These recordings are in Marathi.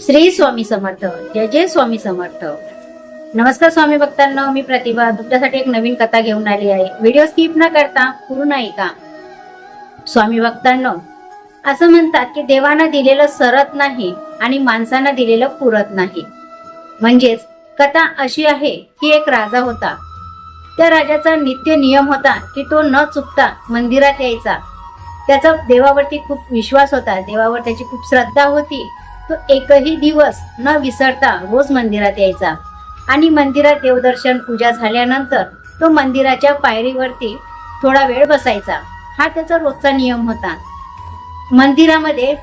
श्री स्वामी समर्थ. जय जय स्वामी समर्थ. नमस्कार स्वामी भक्तांना मी प्रतिभा. तुमच्यासाठी एक नवीन कथा घेऊन आली आहे. व्हिडिओ स्किप न करता पूर्ण ऐका. स्वामी भक्तांना असं म्हणतात की देवानं दिलेलं सरत नाही आणि माणसानं दिलेलं पुरत नाही. म्हणजेच कथा अशी आहे की एक राजा होता. त्या राजाचा नित्य नियम होता की तो न चुकता मंदिरात यायचा. त्याचा देवावरती खूप विश्वास होता. देवावर त्याची खूप श्रद्धा होती. तो एकही दिवस न विसरता रोज मंदिरात यायचा. आणि मंदिरात देवदर्शन पूजा झाल्यानंतर तो मंदिराच्या पायरीवरती थोडा वेळ बसायचा. हा त्याचा रोजचा नियम होता. मंदिरामध्ये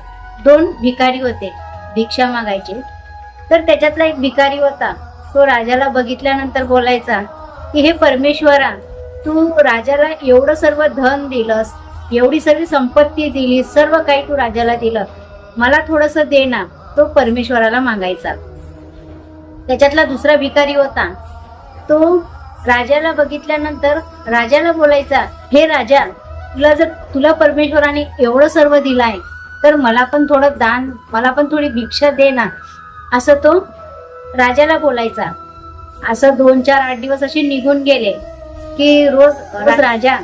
दोन भिकारी होते. भिक्षा मागायचे. तर त्याच्यातला एक भिकारी होता. तो राजाला बघितल्यानंतर बोलायचा की हे परमेश्वरा तू राजाला एवढं सर्व धन दिलंस एवढी सर्व संपत्ती दिली सर्व काही तू राजाला दिलं. मला थोडस दे ना तो परमेश्वराला मागायचा. त्याच्यातला दुसरा भिकारी होता. तो राजाला बघितल्यानंतर राजाला बोलायचा हे राजा तुला जर तुला परमेश्वराने एवढं सर्व दिलाय तर मला पण थोडं दान मला पण थोडी भिक्षा दे ना. असं तो राजाला बोलायचा. असं दोन चार आठ दिवस असे निघून गेले की रोज रोज राजा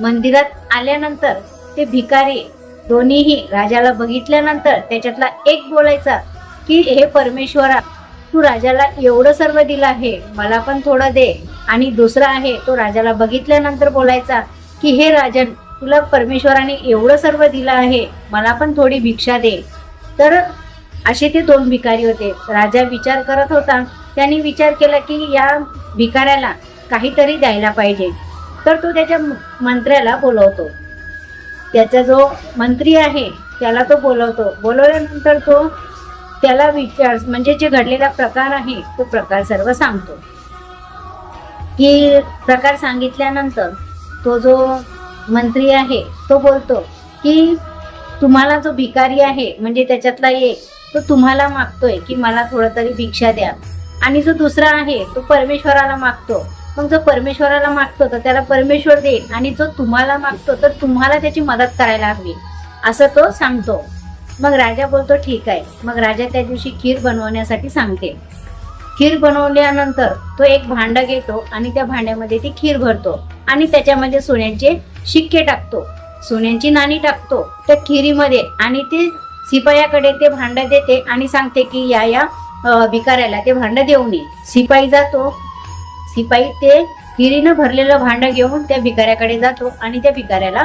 मंदिरात आल्यानंतर ते भिकारी दोन्हीही राजाला बघितल्यानंतर त्याच्यातला एक बोलायचा की हे परमेश्वरा तू राजाला एवढं सर्व दिलं आहे मला पण थोडं दे. आणि दुसरा आहे तो राजाला बघितल्यानंतर बोलायचा की हे राजन तुला परमेश्वराने एवढं सर्व दिलं आहे मला पण थोडी भिक्षा दे. तर असे ते दोन भिकारी होते. राजा विचार करत होता. त्यांनी विचार केला की या भिकाऱ्याला काहीतरी द्यायला पाहिजे. तर तो त्याच्या मंत्र्याला बोलवतो. त्याचा जो मंत्री आहे त्याला तो बोलवतो. बोलवल्यानंतर तो त्याला विचार म्हणजे जे घडलेला प्रकार आहे तो प्रकार सर्व सांगतो. की प्रकार सांगितल्यानंतर तो जो मंत्री आहे तो बोलतो की तुम्हाला जो भिकारी आहे म्हणजे त्याच्यातला एक तो तुम्हाला मागतोय की मला थोडं तरी भिक्षा द्या. आणि जो दुसरा आहे तो परमेश्वराला मागतो. मग जो परमेश्वराला मागतो तर त्याला परमेश्वर देईल. आणि जो तुम्हाला मागतो तर तुम्हाला त्याची मदत करायला हवी. असं तो सांगतो. मग राजा बोलतो ठीक आहे. मग राजा त्या दिवशी खीर बनवण्यासाठी सांगते. खीर बनवल्यानंतर तो एक भांड घेतो आणि त्या भांड्यामध्ये ती खीर भरतो आणि त्याच्यामध्ये सोन्याचे शिक्के टाकतो. सोन्यांची नाणी टाकतो त्या खिरीमध्ये आणि ते शिपायाकडे ते भांड देते आणि सांगते की या या भिकाऱ्याला ते भांड देऊ नये शिपाई जातो शिपाई ते हिरीनं भरलेलं भांड घेऊन त्या भिकाऱ्याकडे जातो आणि त्या भिकाऱ्याला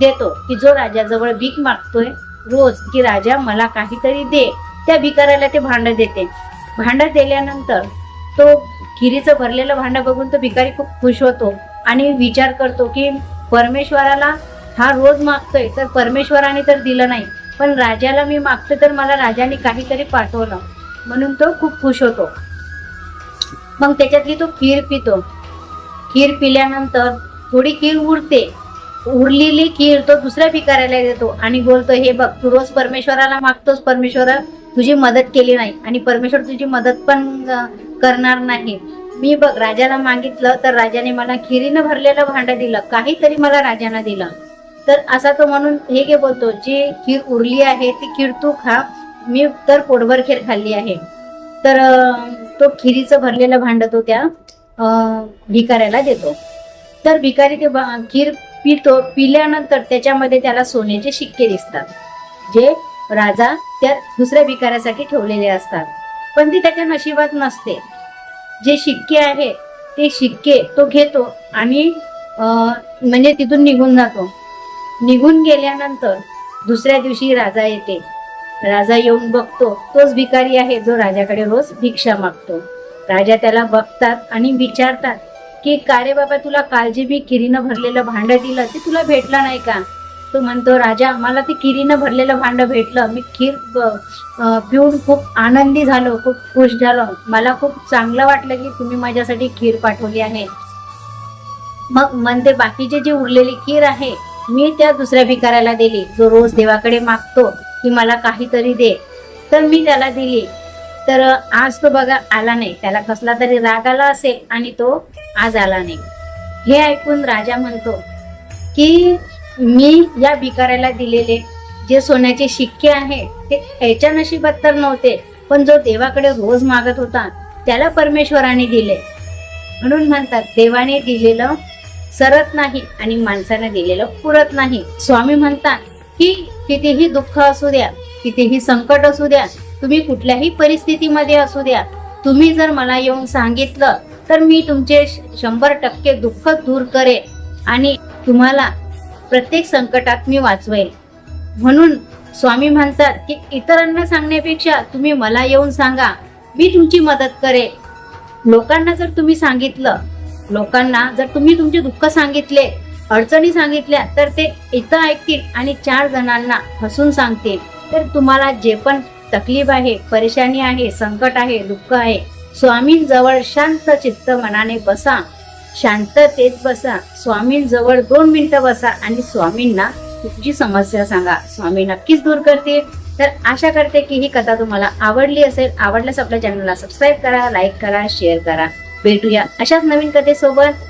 देतो की जो राजाजवळ भीक मागतोय रोज की राजा मला काहीतरी दे. त्या भिकाऱ्याला ते भांड देते. भांड दिल्यानंतर तो खिरीचं भरलेलं भांड बघून तो भिकारी खूप खुश होतो आणि विचार करतो की परमेश्वराला हा रोज मागतोय तर परमेश्वराने तर दिलं नाही पण राजाला मी मागतो तर मला राजाने काहीतरी पाठवलं. म्हणून तो खूप खुश होतो. मग त्याच्यातली तो खीर पितो. खीर पिल्यानंतर थोडी खीर उरते. उरलेली खीर तो दुसऱ्या भिकाऱ्याला देतो आणि बोलतो हे बघ तू रोज परमेश्वराला मागतोस परमेश्वरा तुझी मदत केली नाही आणि परमेश्वर तुझी मदत पण करणार नाही. मी बघ राजाला मागितलं तर राजाने मला खिरीनं भरलेलं भांडं दिलं काहीतरी मला राजानं दिलं. तर असा तो म्हणून हे घे बोलतो जी खीर उरली आहे ती खीर तू खा मी तर पोटभर खीर खाल्ली आहे. तर तो खिरीचं भरलेलं भांड तो त्या भिकाऱ्याला देतो. तर भिकारी ते खीर पितो पिल्यानंतर त्याच्यामध्ये त्याला सोन्याचे शिक्के दिसतात जे राजा त्या दुसऱ्या भिकाऱ्यासाठी ठेवलेले असतात. पण ती त्याच्या नशिबात नसते. जे शिक्के आहेत ते शिक्के तो घेतो आणि म्हणजे तिथून निघून जातो. निघून गेल्यानंतर दुसऱ्या दिवशी राजा येते. राजा येऊन बघतो तोच भिकारी आहे जो राजाकडे रोज भिक्षा मागतो. राजा त्याला बघतात आणि विचारतात की का रे बाबा तुला काल जे मी किरीनं भरलेलं भांड दिलं ते तुला भेटलं नाही का? तो म्हणतो राजा मला ते किरीनं भरलेलं भांड भेटलं. मी खीर पिऊन खूप आनंदी झालो खूप खुश झालो. मला खूप चांगलं वाटलं की तुम्ही माझ्यासाठी खीर पाठवली आहे. मग म्हणते बाकीचे जी उरलेली खीर आहे मी त्या दुसऱ्या भिकाऱ्याला दिली जो रोज देवाकडे मागतो. की मला काहीतरी दे. तर मी त्याला दिली. तर आज तो बघा आला नाही. त्याला कसला तरी राग आला असेल आणि तो आज आला नाही. हे ऐकून राजा म्हणतो की मी या भिकाऱ्याला दिलेले जे सोन्याचे शिक्के आहे ते याच्या नशिबात तर नव्हते पण जो देवाकडे रोज मागत होता त्याला परमेश्वराने दिले. म्हणून म्हणतात देवाने दिलेलं सरत नाही आणि माणसाने दिलेलं पुरत नाही. स्वामी म्हणतात की कितीही दुःख असू द्या कितीही संकट असू द्या तुम्ही कुठल्याही परिस्थितीमध्ये असू द्या. तुम्ही जर मला येऊन सांगितलं तर मी तुमचे श- शंभर टक्के दुःख दूर करेन आणि तुम्हाला प्रत्येक संकटात मी वाचवेल म्हणून स्वामी म्हणतात की इतरांना सांगण्यापेक्षा तुम्ही मला येऊन सांगा मी तुमची मदत करेन. लोकांना जर तुम्ही सांगितलं लोकांना जर तुम्ही तुमचे दुःख सांगितले अडचणी सांगितल्या तर ते इथं ऐकतील आणि चार जणांना हसून सांगतील. तर तुम्हाला जे पण तकलीफ आहे परेशानी आहे संकट आहे दुःख आहे स्वामींजवळ शांत चित्त मनाने बसा. शांततेत बसा. स्वामींजवळ दोन मिनिटं बसा आणि स्वामींना तुमची समस्या सांगा. स्वामी नक्कीच दूर करतील. तर आशा करते की ही कथा तुम्हाला आवडली असेल. आवडल्यास आपल्या चॅनलला सबस्क्राईब करा लाईक करा शेअर करा. भेटूया अशाच नवीन कथेसोबत.